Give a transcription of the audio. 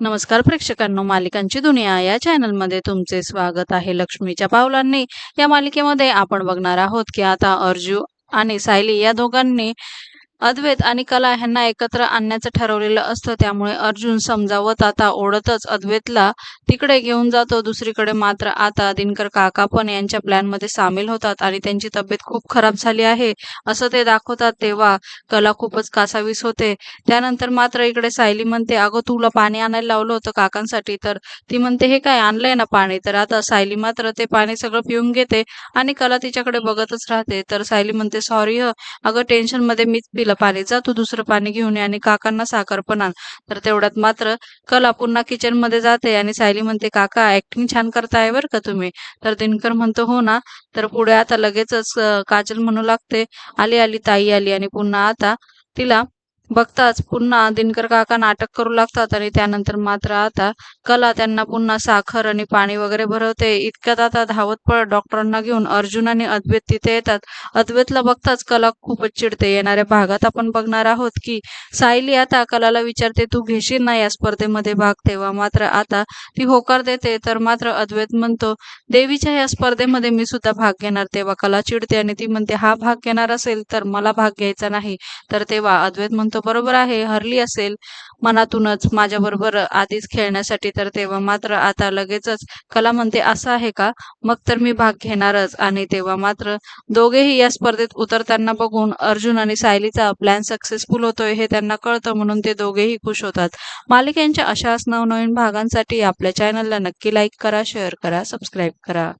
नमस्कार प्रेक्षकांनो मालिकांची दुनिया या चॅनलमध्ये तुमचे स्वागत आहे. लक्ष्मीच्या पावलांनी या मालिकेमध्ये आपण बघणार आहोत की आता अर्जू आणि सायली या दोघांनी अद्वैत आणि कला ह्यांना एकत्र आणण्याचं ठरवलेलं असतं. त्यामुळे अर्जुन समजावत आता ओढतच अद्वैतला तिकडे घेऊन जातो. दुसरीकडे मात्र आता दिनकर काका पण यांच्या प्लॅनमध्ये सामील होतात आणि त्यांची तब्येत खूप खराब झाली आहे असं ते दाखवतात. तेव्हा कला खूपच कासावीस होते. त्यानंतर मात्र इकडे सायली म्हणते अगं तुला पाणी आणायला लावलं होतं काकांसाठी तर ती म्हणते हे काय आणलंय ना पाणी? तर आता सायली मात्र ते पाणी सगळं पिऊन घेते आणि कला तिच्याकडे बघतच राहते. तर सायली म्हणते सॉरी ह. अगं टेन्शनमध्ये मीच पिलं पाणी जा तू दुसरं पाणी घेऊन ये आणि काकांना साखर पण आण. तर तेवढ्यात मात्र कला पुन्हा किचनमध्ये जाते आणि सायली म्हणते काका ऍक्टिंग छान करताय बरं का तुम्ही? तर दिनकर म्हणतो हो ना. तर पुढे आता लगेचच काजल म्हणू लागते आली आली ताई आली. आणि पुन्हा आता तिला बघताच पुन्हा दिनकर काका नाटक करू लागतात आणि त्यानंतर मात्र आता कला त्यांना पुन्हा साखर आणि पाणी वगैरे भरवते. इतक्यात आता धावतपळ डॉक्टरांना घेऊन अर्जुन आणि अद्वैत तिथे येतात. अद्वैतला बघताच कला खूपच चिडते. येणाऱ्या भागात आपण बघणार आहोत की सायली आता कलाला विचारते तू घेशील ना या स्पर्धेमध्ये भाग? तेव्हा मात्र आता ती होकार देते. तर मात्र अद्वैत म्हणतो देवीच्या या स्पर्धेमध्ये मी सुद्धा भाग घेणार. तेव्हा कला चिडते आणि ती म्हणते हा भाग घेणार असेल तर मला भाग घ्यायचा नाही. तर तेव्हा अद्वैत म्हणतो बरोबर आहे हरली असेल मनातूनच माझ्या बरोबर आधीच खेळण्यासाठी तर तेव्हा मात्र आता लगेचच कला म्हणते असं आहे का? मग तर मी भाग घेणारच. आणि तेव्हा मात्र दोघेही या स्पर्धेत उतरताना बघून अर्जुन आणि सायलीचा प्लॅन सक्सेसफुल होतोय हे त्यांना कळतं म्हणून ते दोघेही खुश होतात. मालिकेच्या अशाच नवनवीन भागांसाठी आपल्या चॅनलला नक्की लाईक करा शेअर करा सबस्क्राईब करा.